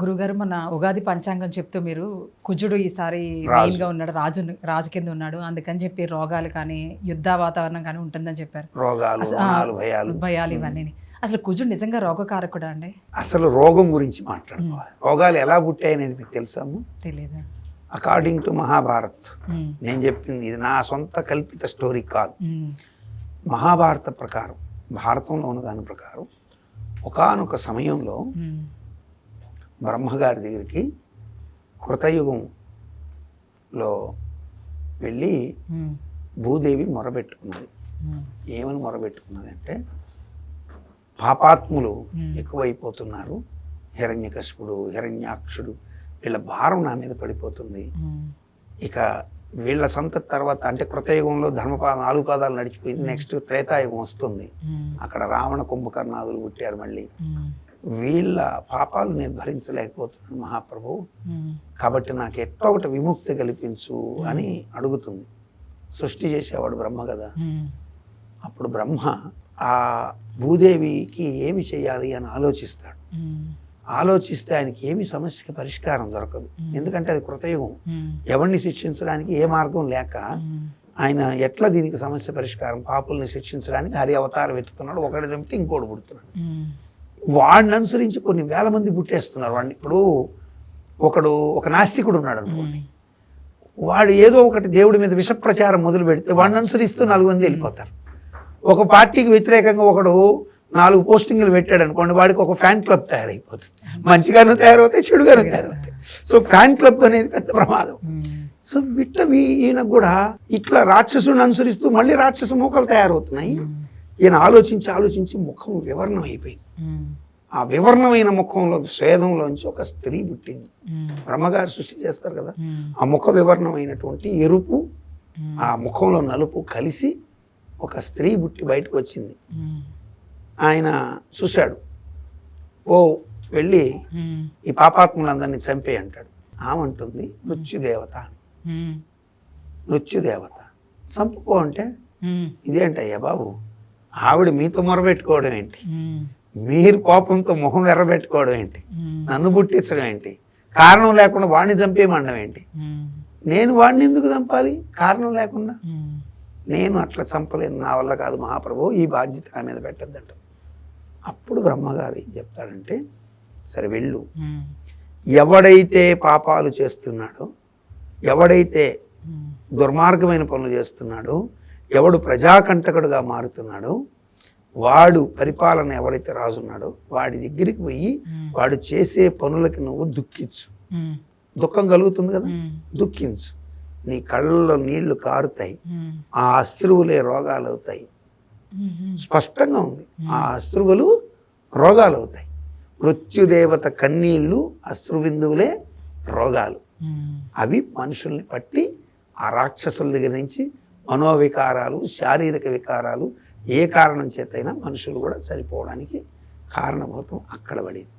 గురుగారు మన ఉగాది పంచాంగం చెప్తూ మీరు కుజుడు ఈసారి రాజు. మెయిన్గా ఉన్నాడు రాజు రాజు కింద ఉన్నాడు. అందుకని చెప్పి రోగాలు కానీ యుద్ధ వాతావరణం కానీ ఉంటుందని చెప్పారు. రోగాలు భయాలు. భయాలు ఇవన్నీ అసలు కుజుడు నిజంగా రోగకారకుడా అండి? అసలు రోగం గురించి మాట్లాడుకోవాలి రోగాలు ఎలా పుట్టాయి అనేది మీకు తెలుసాము తెలియదు అకార్డింగ్ టు మహాభారత్ నేను చెప్పింది ఇది నా సొంత కల్పిత స్టోరీ కాదు. మహాభారత ప్రకారం భారతంలో ఉన్న దాని ప్రకారం ఒకానొక సమయంలో బ్రహ్మగారి దగ్గరికి కృతయుగంలో వెళ్ళి భూదేవి మొరబెట్టుకున్నది. ఏమని మొరబెట్టుకున్నది అంటే పాపాత్ములు. ఎక్కువైపోతున్నారు. హిరణ్యకశిపుడు హిరణ్యాక్షుడు వీళ్ళ భారం నా మీద పడిపోతుంది. ఇక వీళ్ళ సంతతి తర్వాత అంటే కృతయుగంలో ధర్మపా నాలుగు పాదాలు నడిచిపోయింది. నెక్స్ట్ త్రేతాయుగం వస్తుంది. అక్కడ రావణ కుంభకర్ణాదులు పుట్టారు మళ్ళీ. వీళ్ళ పాపాలు నేను భరించలేకపోతున్నాను మహాప్రభు. కాబట్టి నాకు ఎట్టో ఒకటి విముక్తి కల్పించు అని అడుగుతుంది. సృష్టి చేసేవాడు బ్రహ్మ కదా. అప్పుడు బ్రహ్మ ఆ భూదేవికి ఏమి చేయాలి అని ఆలోచిస్తాడు. ఆలోచిస్తే ఆయనకి ఏమి సమస్యకి పరిష్కారం దొరకదు. ఎందుకంటే అది కృతయుగం. ఎవరిని శిక్షించడానికి ఏ మార్గం లేక ఆయన ఎట్లా దీనికి సమస్య పరిష్కారం పాపుల్ని శిక్షించడానికి హరి అవతారం వెతుకుతున్నాడు ఒకటి చంపితే ఇంకోటి పుడుతున్నాడు. వాడిని అనుసరించి కొన్ని వేల మంది పుట్టేస్తున్నారు వాడిని. ఇప్పుడు ఒకడు ఒక నాస్తికుడు ఉన్నాడు అనుకోండి. వాడు ఏదో ఒకటి దేవుడి మీద విష ప్రచారం మొదలు పెడితే వాడిని అనుసరిస్తూ నాలుగు మంది వెళ్ళిపోతారు. ఒక పార్టీకి వ్యతిరేకంగా ఒకడు నాలుగు పోస్టింగ్లు పెట్టాడు అనుకోండి వాడికి ఒక ఫ్యాన్ క్లబ్ తయారైపోతుంది. మంచిగాను తయారవుతాయి చెడుగాను తయారవుతాయి. సో ఫ్యాన్ క్లబ్ అనేది పెద్ద ప్రమాదం. సో విట్ట ఈయన కూడా ఇట్లా రాక్షసుని అనుసరిస్తూ మళ్ళీ రాక్షస మూకలు తయారవుతున్నాయి. ఈయన ఆలోచించి ఆలోచించి ముఖం వివరణం అయిపోయింది ఆ వివరణమైన ముఖంలో స్వేదంలోంచి ఒక స్త్రీ పుట్టింది. బ్రహ్మగారు సృష్టి చేస్తారు కదా. ఆ ముఖ వివరణమైనటువంటి ఎరుపు ఆ ముఖంలో నలుపు కలిసి ఒక స్త్రీ పుట్టి బయటకు వచ్చింది. ఆయన చూశాడు. ఓ వెళ్ళి ఈ పాపాత్ములందరినీ చంపే అంటాడు. ఆమంటుంది మృత్యుదేవత అని. మృత్యుదేవత చంపుకో అంటే? ఇదేంటయ్యా బాబు? ఆవిడ మీతో మొరబెట్టుకోవడం ఏంటి? మీరు కోపంతో మొహం ఎర్రబెట్టుకోవడం ఏంటి? నన్ను పుట్టించడం ఏంటి? కారణం లేకుండా వాడిని చంపేయమండం ఏంటి? నేను వాడిని ఎందుకు చంపాలి? కారణం లేకుండా? నేను అట్లా చంపలేను నా వల్ల కాదు మహాప్రభు ఈ బాధ్యత నా మీద పెట్టద్దంట. అప్పుడు బ్రహ్మగారు ఏం చెప్తాడంటే సరే వెళ్ళు. ఎవడైతే పాపాలు చేస్తున్నాడో ఎవడైతే దుర్మార్గమైన పనులు చేస్తున్నాడో ఎవడు ప్రజాకంటకుడుగా మారుతున్నాడో వాడు పరిపాలన ఎవడైతే రాజున్నాడో వాడి దగ్గరికి పోయి వాడు చేసే పనులకి నువ్వు దుఃఖించు. దుఃఖం కలుగుతుంది కదా? దుఃఖించు. నీ కళ్ళలో నీళ్ళు కారుతాయి. ఆ అశ్రువులే రోగాలు అవుతాయి స్పష్టంగా ఉంది. ఆ అశ్రువులు రోగాలు అవుతాయి మృత్యుదేవత కన్నీళ్ళు అశ్రుబిందువులే రోగాలు. అవి మనుషుల్ని పట్టి ఆ రాక్షసుల దగ్గర నుంచి మనోవికారాలు శారీరక వికారాలు ఏ కారణం చేతైనా మనుషులు కూడా చనిపోవడానికి కారణభూతం అక్కడ పడింది.